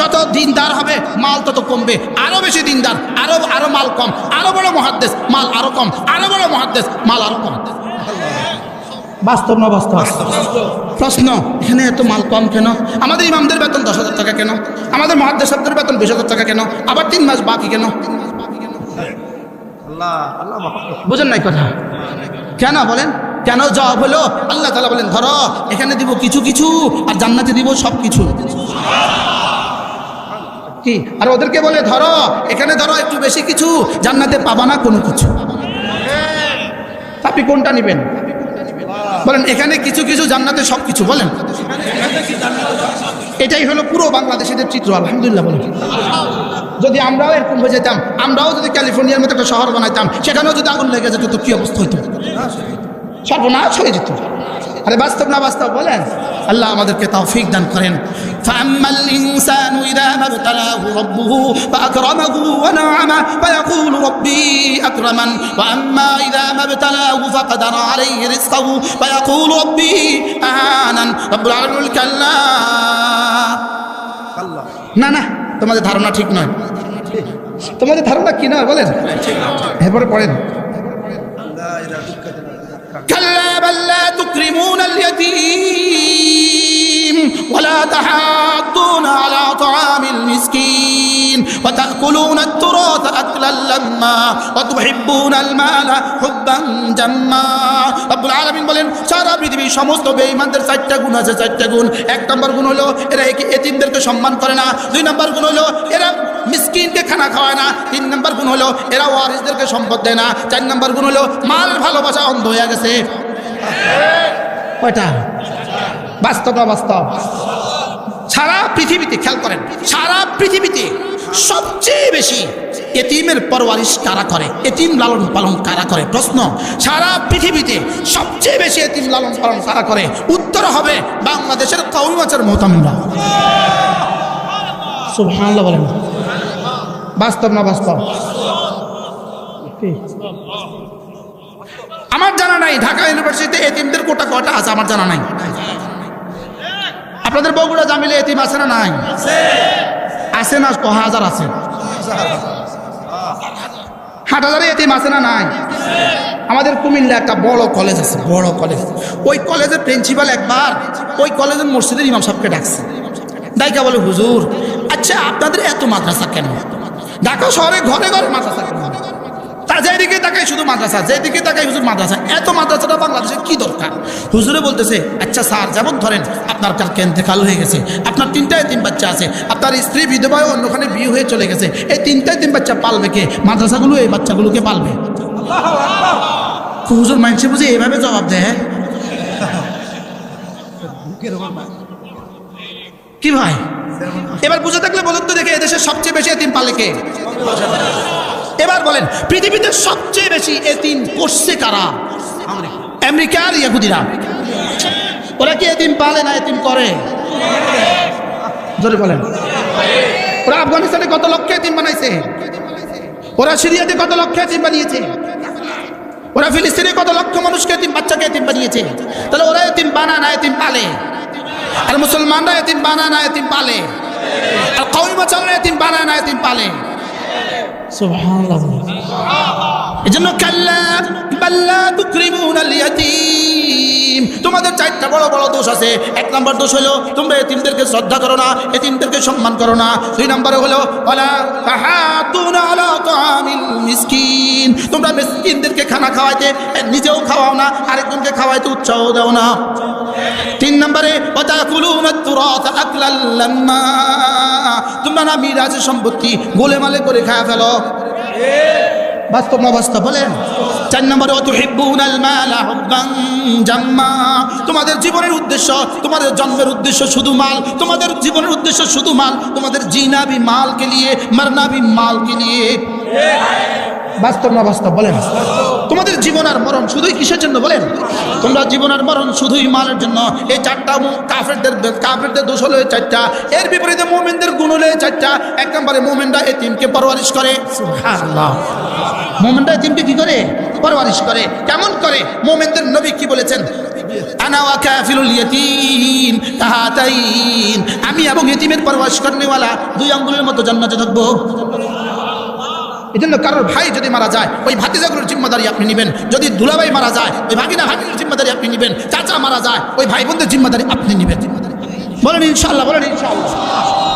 যত দিনদার হবে মাল তত কমবে। আরও বেশি দিনদার আরও আরও মাল কম। আরও বড় মহাদ্দেশ মাল আরও কম। আরও বড় মহাদ্দেশ মাল আরও কম। বাস্তব না বাস্তব? প্রশ্ন এখানে এত মাল কম কেন? আমাদের ইমামদের বেতন দশ হাজার টাকা কেন? আমাদের মহাদ্দেশের বেতন বিশ হাজার টাকা কেন? আবার তিন মাস বাকি কেন? বুঝেন নাই কথা? কেন বলেন? কেন জবাব হলো? আল্লাহ তালা বলেন ধরো এখানে দিব কিছু কিছু আর জান্নাতে দিব সব কিছু কি? আর ওদেরকে বলে, ধরো, এখানে ধরো, একটু বেশি কিছু, জান্নাতে পাবা না কোনো কিছু। আপনি কোনটা নেবেন? বলেন, এখানে কিছু কিছু, জান্নাতে সব কিছু। বলেন। এটাই হলো পুরো বাংলাদেশের চিত্র, আলহামদুলিল্লাহ বলেন। যদি আমরাও এরকম হয়ে যেতাম, আমরাও যদি ক্যালিফোর্নিয়ার মতো একটা শহর বানাইতাম, সেখানেও যদি আগুন লেগে যেত, তো কি অবস্থা হইতো? সর্বনাশ হয়ে যেত। আরে বাস্তব না বাস্তব, বলেন। আল্লাহ আমাদেরকে তাও ফিক দান করেন। فأما الإنسان إذا ما ابتلاه ربه فأكرمه ونعمه فيقول ربي أكرمن وأما إذا ما ابتلاه فقدر عليه رزقه فيقول ربي أهانن رب العالمين كلا না না তোমাদের ধারণা ঠিক নয় তোমাদের ধারণা কি নয় বলেন এরপরে পড়েন كلا بل لا تكرمون اليتيم ولا تحاضون على طعام المسكين وتأكلون التراث أكلا لما وتحبون المال حبا جما رب العالمين বলেন সারা পৃথিবীর সমস্ত বেঈমানদের চারটা গুণ আছে চারটা গুণ এক নম্বর গুণ হলো এরা একে এতিমদেরকে সম্মান করে না দুই নম্বর গুণ হলো এরা মিসকিনকে খানা খাওয়ায় না তিন নম্বর গুণ হলো এরা ওয়ারিসদেরকে সম্পদ দেয় না চার নম্বর গুণ হলো মাল ভালোবাসা অন্ধ হয়ে গেছে কয়টা বাস্তব বাস্তব সারা পৃথিবীতে খেয়াল করেন, সারা পৃথিবীতে সবচেয়ে বেশি এতিমের পরওয়ারিশ কারা করে? এতিম লালন পালন কারা করে? প্রশ্ন। সারা পৃথিবীতে সবচেয়ে বেশি এতিম লালন পালন কারা করে? উত্তর হবে বাংলাদেশের কৌমি মাছের সুবহানাল্লাহ বলেন। বাস্তব না বাস্তব? আমার জানা নাই, ঢাকা ইউনিভার্সিটিতে এতিমদের কোটা কটা আছে? আমার জানা নাই। আপনাদের বগুড়া জামিলে এতিম আছে না নাই? আছে। না ক হাজার আছে? হাট হাজারে এতিম আছে না নাই? আমাদের কুমিল্লা একটা বড় কলেজ আছে বড় কলেজ ওই কলেজের প্রিন্সিপাল একবার ওই কলেজের মসজিদের ইমাম সাহেবকে ডাকছে। ডাইকা বলে হুজুর আচ্ছা আপনাদের এত মাদ্রাসা কেন? ঢাকা শহরে ঘরে ঘরে মাদ্রাসা কেন? যেদিকে তাকাই শুধু মাদ্রাসা, যেদিকে তাকাই হুজুর মাদ্রাসা। এত মাদ্রাসাটা বাংলাদেশে কি দরকার? হুজুরে বলতেছে আচ্ছা স্যার, যেমন ধরেন আপনার কাল কেন্তেকাল হয়ে গেছে, আপনার তিনটায় তিন বাচ্চা আছে, আপনার স্ত্রী বিধবায় অন্যখানে বিয়ে হয়ে চলে গেছে, এই তিনটায় তিন বাচ্চা পালবে কে? মাদ্রাসাগুলো এই বাচ্চাগুলোকে পালবে? হুজুর মানসে বুঝে এইভাবে জবাব দেয় কি ভাই? এবার বুঝে থাকলে বলুন তো দেখে এদেশের সবচেয়ে বেশি এতিম পালে কে? এবার বলেন, পৃথিবীতে সবচেয়ে বেশি এতিম করছে কারা? আমেরিকার ইহুদিরা। ওরা কি এতিম পালে না এতিম করে? জোরে বলেন। ওরা আফগানিস্তানে কত লক্ষ এতিম বানাইছে? ওরা সিরিয়াতে কত লক্ষ এতিম বানিয়েছে? ওরা ফিলিস্তিনে কত লক্ষ মানুষকে এতিম বাচ্চাকে এতিম বানিয়েছে? তাহলে ওরা এতিম বানা না এতিম পালে? আর মুসলমানরা এতিম বানা না এতিম পালে? আর কৌমি এতিম বানা না এতিম পালে? তোমাদের চারটা বড় বড় দোষ আছে। এক নম্বর দোষ হলো, তোমরা এতিমদেরকে শ্রদ্ধা করো না, এতিমদেরকে সম্মান করো না। দুই নম্বরে হলো, ওয়ালা তাহাতুনা আলা মিসকিন। তোমরা মিসকিনদেরকে খানা খাওয়াইতে নিজেও খাওয়াও না, আরেকজনকে খাওয়াইতে উৎসাহ দাও না। তিন নম্বরে আকলাল লাম্মা তোমরা না মিরাজের সম্পত্তি গোলেমালে করে খায় ফেলো? বাস্তব না বলেন? চার নম্বরে অত জাম্মা। তোমাদের জীবনের উদ্দেশ্য, তোমাদের জন্মের উদ্দেশ্য শুধু মাল। তোমাদের জীবনের উদ্দেশ্য শুধু মাল। তোমাদের জিনাবি মালকে লিয়ে মরনাবি মাল লিয়ে বাস্তব না বাস্তব বলেন? তোমাদের জীবন আর মরণ শুধুই কিসের জন্য বলেন? তোমরা জীবন আর মরণ শুধুই মালের জন্য। এই চারটা কাফেরদের কাফেরদের দোষ হলো চারটা। এর বিপরীতে মোমেনদের গুণ হলো চারটা। এক নম্বরে মোমেনরা এতিমকে পরওয়ারিশ করে। মোমেনরা এতিমকে কি করে? পরওয়ারিশ করে। কেমন করে? মোমেনদের নবী কি বলেছেন? আমি এবং এতিমের পরওয়ারিশ করনেওয়ালা। দুই আঙ্গুলের মতো জান্নাতে থাকব। এই জন্য কারোর ভাই যদি মারা যায়, ওই ভাতিজাগুলোর জিম্মাদারি আপনি নেবেন। যদি দুলাভাই মারা যায়, ওই ভাগিনা ভাগিনের জিম্মাদারি আপনি নেবেন। চাচা মারা যায়, ওই ভাই বোনদের জিম্মাদারি আপনি নেবেন। বলেন ইনশাল্লাহ বলেন ইনশাল্লাহ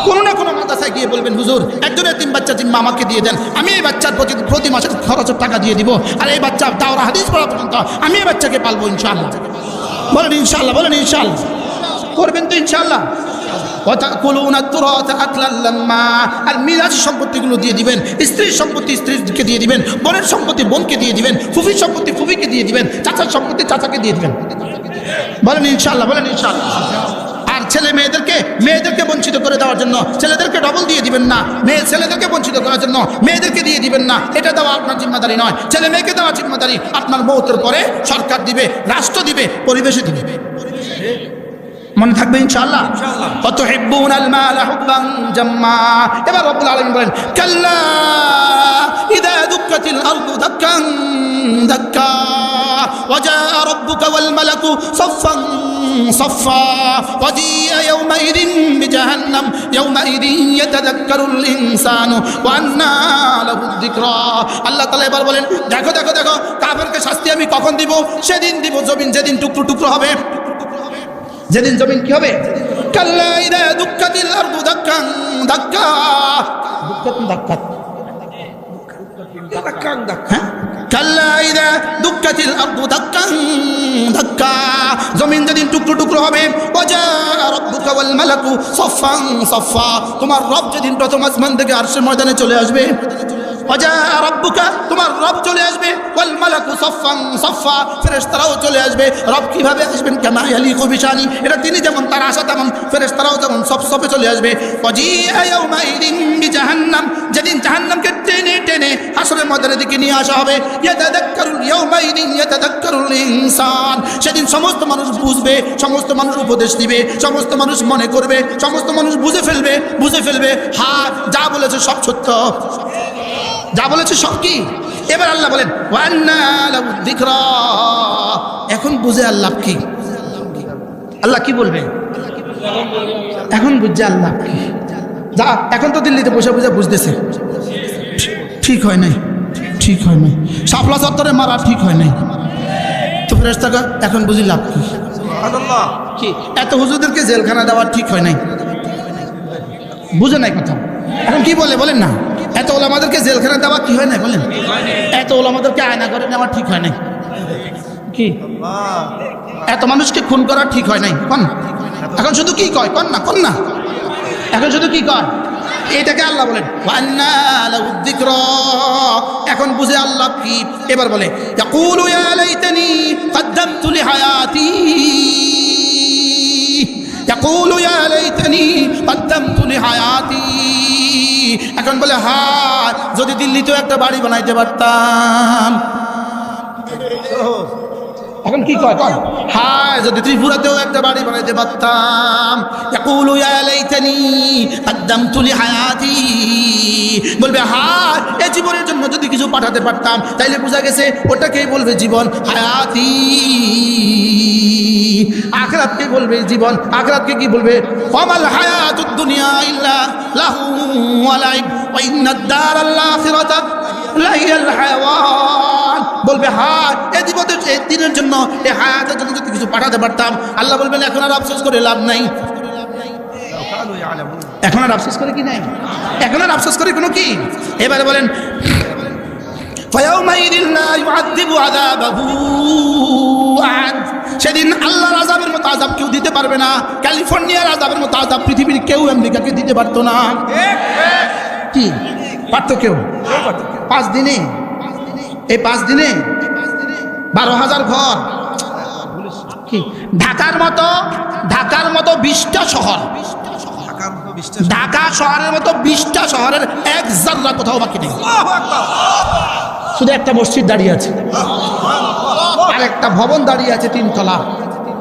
কোনো না কোনো মাদ্রাসায় গিয়ে বলবেন, হুজুর, একজনের তিন বাচ্চা জিম্মা আমাকে দিয়ে দেন। আমি এই বাচ্চার প্রতি প্রতি মাসের খরচের টাকা দিয়ে দিব। আর এই বাচ্চা তাওরা হাদিস পড়া পর্যন্ত আমি এই বাচ্চাকে পালবো ইনশাল্লাহ বলেন ইনশাল্লাহ বলেন ইনশাল্লাহ করবেন তো ইনশাল্লাহ আর মিরাজি সম্পত্তিগুলো দিয়ে দিবেন, স্ত্রীর সম্পত্তি স্ত্রীকে দিয়ে দিবেন বোনের সম্পত্তি বোনকে দিয়ে দিবেন, ফুফির সম্পত্তি ফুফিকে দিয়ে দিবেন, চাচার সম্পত্তি চাচাকে দিয়ে দিবেন। বলেন ইনশাল্লাহ বলেন ইনশাল্লাহ আর ছেলে মেয়েদেরকে মেয়েদেরকে বঞ্চিত করে দেওয়ার জন্য, ছেলেদেরকে ডবল দিয়ে দিবেন না। মেয়ে ছেলেদেরকে বঞ্চিত করার জন্য মেয়েদেরকে দিয়ে দিবেন না। এটা দেওয়া আপনার জিম্মাদারি নয়। ছেলে মেয়েকে দেওয়া জিম্মাদারি আপনার মৌতের পরে সরকার দিবে, রাষ্ট্র দিবে, পরিবেশে দিবে। মনে থাকবে ইনশাআল্লাহ কত হিব্বুন আল মাল হুব্বান জাম্মা এবার রব্বুল আলামিন বলেন কাল্লা ইদা দুক্কাতিল আরদু দাক্কান দাক্কা وجاء ربك والملك صفا صفا وجيء يومئذ بجهنم يومئذ يتذكر الإنسان وأنى له الذكرى আল্লাহ তাআলা এবার বলেন দেখো দেখো দেখো কাফেরকে শাস্তি আমি কখন দিব সেদিন দিব জমিন যেদিন টুকরো টুকরো হবে যেদিন জমিন কি হবে? হ্যাঁ? জমিন যেদিন টুকরো টুকরো হবে তোমার রব যেদিন প্রথম আসমান থেকে আরশের ময়দানে চলে আসবে তোমার রব চলে আসবে। ওয়াল মালাকু সফা ফেরেশতারাও চলে আসবে। রব কীভাবে আসবেন? কামা ইয়ালিকু বিশানি। এটা তিনি যেমন তার আশা, তেমন ফেরেশতারাও যেমন সব সবে চলে আসবে। বিজাহান্নাম, যেদিন জাহান্নামকে টেনে টেনে আসরের ময়দানের দিকে নিয়ে আসা হবে। ইনসান। সেদিন সমস্ত মানুষ বুঝবে, সমস্ত মানুষ উপদেশ দিবে, সমস্ত মানুষ মনে করবে, সমস্ত মানুষ বুঝে ফেলবে বুঝে ফেলবে, হা, যা বলেছে সব সত্য। যা বলেছে সব কি? এবার আল্লাহ বলেন। এখন বুঝে আল্লাহ কি? আল্লাহ কি বলবে? এখন বুঝছে আল্লাহ কি? যা এখন তো দিল্লিতে বসে বসে বুঝতেছে। ঠিক হয় নাই ঠিক হয় নাই। সাপলা চত্বরে মারা ঠিক হয় নাই। তো ফেরেস্তাকে এখন বুঝি লাভ কি? কি? এত হুজুরদেরকে জেলখানা দেওয়া ঠিক হয় নাই। বুঝে নাই কথা। এখন কি বলে বলেন না। এত ওলামাদেরকে জেলখানা দেওয়া কি হয় না বলেন? এত ওলামাদেরকে আয়না করে নেওয়া ঠিক হয় নাই? কি? এত মানুষকে খুন করা ঠিক হয় নাই? কন এখন শুধু কি কয়? কন না কন না। এখন শুধু কি কয়? এটাকে আল্লাহ বলেন। এখন বুঝে আল্লাহ কি? এবার বলে লাইতানি কদ্দামতু লিহায়াতি। এখন বলে হা যদি দিল্লিতেও একটা বাড়ি বানাইতে পারতাম। এখন কি কয়? কয় হায় যদি ত্রিপুরাতেও একটা বাড়ি বানাইতে পারতাম। ইয়াকুলু ইয়া লাইতানি কদ্দামতু লিহায়াতি। বলবে হায় এই জীবনের জন্য যদি কিছু পাঠাতে পারতাম তাইলে বোঝা গেছে ওটাকেই বলবে জীবন হায়াতি। আখরাতকে বলবে জীবন আখরাতকে কি বলবে? ফামাল হায়াতুদ দুনিয়া ইল্লা লাহু ওয়া লাইব ওয়া ইন্নাদ দারাল আখিরাতা বলবে, হা এই জীবনের এই দিনের জন্য এই হায়াতের জন্য যদি কিছু পাঠাতে পারতাম, আল্লাহ বলবেন, এখন আর আফসোস করে লাভ নাই। এখন আর আফসোস করে কি নাই? এখন আর আফসোস করে কোনো কি? এবারে বলেন সেদিন আল্লাহর আজাবের মতো আজাব কেউ দিতে পারবে না। ক্যালিফোর্নিয়ার আজাবের মতো আজাব পৃথিবীর কেউ আমেরিকাকে দিতে পারতো না। কি? পারতো কেউ? পাঁচ দিনে? এই পাঁচ দিনে? বারো হাজার ঘর। ঢাকার মতো ঢাকার মতো বিশটা শহর। ঢাকা শহরের মতো বিশটা শহরের এক জাল্লা কোথাও বাকি নেই। শুধু একটা মসজিদ দাঁড়িয়ে আছে আর একটা ভবন দাঁড়িয়ে আছে তিনতলা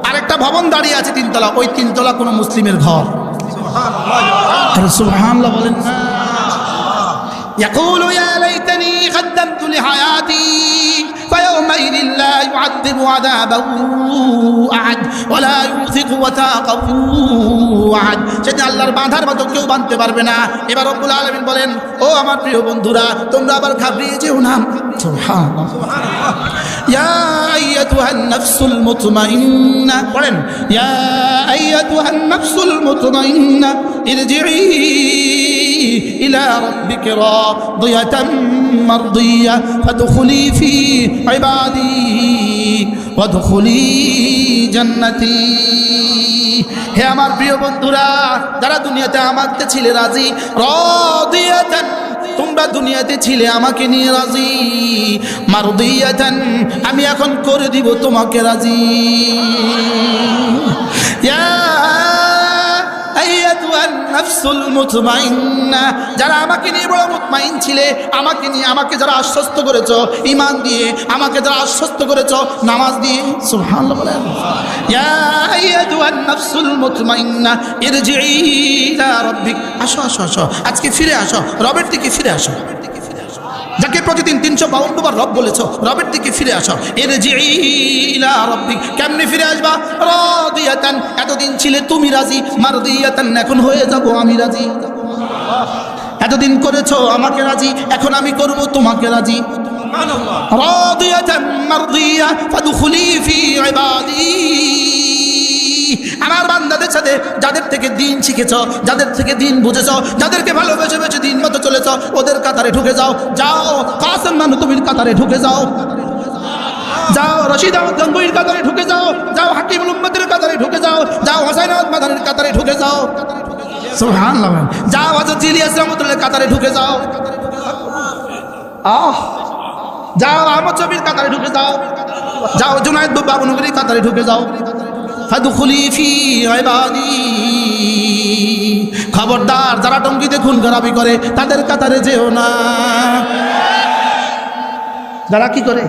আরেকটা ভবন দাঁড়িয়ে আছে তিনতলা ওই তিনতলা কোনো মুসলিমের ঘর আরে সুবহানাল্লাহ বলেন না يقول يا ليتني قدمت لحياتي فيومئذ لا يعذب عذابه أحد ولا يوثق وثاقه أحد সেদিন আল্লাহর বাঁধার মতো কেউ বাঁধতে পারবে না এবার রব্বুল আলামিন বলেন ও আমার প্রিয় বন্ধুরা তোমরা আবার ঘাবড়িয়ে যেও না সুবহানাল্লাহ يا أيتها النفس المطمئنة পড়েন يا أيتها النفس المطمئنة ارجعي إلى ربك راضية مرضية فادخلي في عبادي وادخلي جنتي হে আমার প্রিয় বন্ধুরা যারা দুনিয়াতে আমাকে ছিলে রাজি রাদিয়াতান তোমরা দুনিয়াতে ছিলে আমাকে নিয়ে রাজি মারুদিয়াতান, আমি এখন করে দিব তোমাকে রাজি। যারা আমাকে নিয়ে বড় মুতমাইন ছিলে, আমাকে নিয়ে, আমাকে যারা আশ্বস্ত করেছ, ঈমান দিয়ে আমাকে যারা আশ্বস্ত করেছ, নামাজ দিয়ে আসো আসো আসো, আজকে ফিরে আসো, রবের দিকে ফিরে আসো। যাকে প্রতিদিন তিনশো বাউন্ন বার রব বলেছ, রবের দিকে ফিরে আসো। এর যে রব্বিক। কেমনে ফিরে আসবা? রাদিয়াতান। এতদিন ছিলে তুমি রাজি মার মারদিয়াতান। এখন হয়ে যাব আমি রাজি। এতদিন করেছ আমাকে রাজি, এখন আমি করব তোমাকে রাজি। রাদিয়াতান, মারদিয়া, ফাদখুলি ফি ইবাদি। আমার বান্দাদের সাথে যাদের থেকে দিন শিখেছ, যাদের থেকে দিন বুঝেছ, যাদেরকে ভালোবেসে বেছে দিন মতো চলেছ, ওদের কাতারে ঢুকে যাও। যাও, কাসেম মানু তুমি কাতারে ঢুকে যাও। যাও, রশিদ আহমদ গঙ্গুইর কাতারে ঢুকে যাও। যাও, হাকিমুল উম্মদের কাতারে ঢুকে যাও। যাও, হোসাইন আহমদ মাদানের কাতারে ঢুকে যাও। যাও, হযরত ইলিয়াস কাতারে ঢুকে যাও। যাও, আহমদ শফির কাতারে ঢুকে যাও। যাও, জুনায়েদ বাবু নগরীর কাতারে ঢুকে যাও। ফাদুখুলি ফি ইবাদি। খবরদার যারা টঙ্গিতে খুন খারাপি করে, তাদের কাতারে যেও না। যারা কি করে?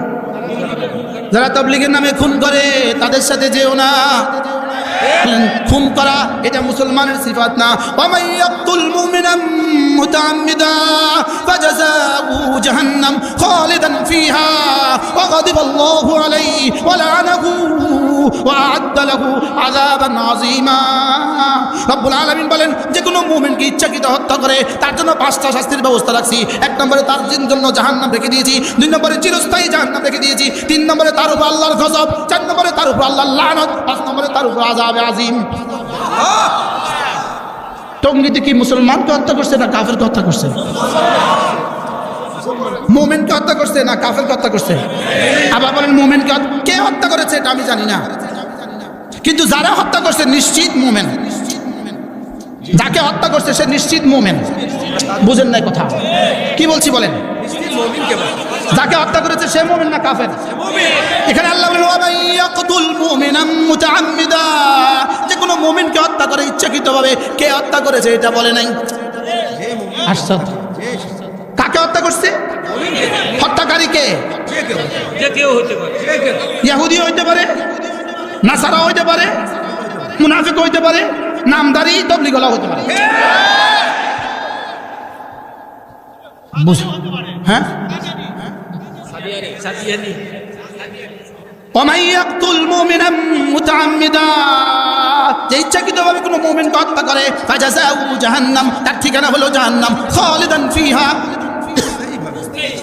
যারা তবলিগের নামে খুন করে, তাদের সাথে যেও না। খুন করা, এটা মুসলমানের সিফাত না। ওমাই ইয়াকতুল মুমিনাম মুতাআম্মিদা ফাজাযাউহু জাহান্নাম খালিদান ফিহা, ওয়া গাদিবা আল্লাহু আলাইহি ওয়া লা'নাহু ওয়া আ'আদ্দা লাহু আযাবান আযীমা। রব্বুল আলামিন বলেন যে কোনো মুমিনকে ইচ্ছাকৃত হত্যা করে তার জন্য পাঁচটা শাস্তির ব্যবস্থা রাখছি। এক নম্বরে তার জন্য জাহান্নাম রেখে দিয়েছি দুই নম্বরে চিরস্থায়ী জাহান্নাম রেখে দিয়েছি তিন নম্বরে তার উপর আল্লাহর গজব চার নম্বরে তার উপর আল্লাহর লানত পাঁচ নম্বরে তার উপর আযাবে আজিম টঙ্গিতে কি মুসলমানকে হত্যা করছে না কাফেরকে হত্যা করছে? মোমেনকে হত্যা করছে না কাফেরকে হত্যা করছে? আবার বলেন, মোমেনকে কে হত্যা করেছে এটা আমি জানি না। কিন্তু যারা হত্যা করছে, নিশ্চিত মোমেন। যাকে হত্যা করছে, সে নিশ্চিত মোমেন। বুঝেন নাই কথা। কি বলছি বলেন? যাকে হত্যা করেছে, সে মোমেন না কাফের? এখানে আল্লাহ যে কোনো মুমিনকে হত্যা করে ইচ্ছাকৃতভাবে কে হত্যা করেছে, এটা বলে নাই। আশ্চর্য কাকে হত্যা করছে? হত্যাকারীকে? ইয়াহুদি হইতে পারে। নাসারা হইতে পারে মুনাফিক হইতে পারে নামদারি তবলিগলা হইতে পারে। হ্যাঁ? কোনো হত্যা করে তার ঠিকানা হলো জাহান্নাম খালিদান ফিহা।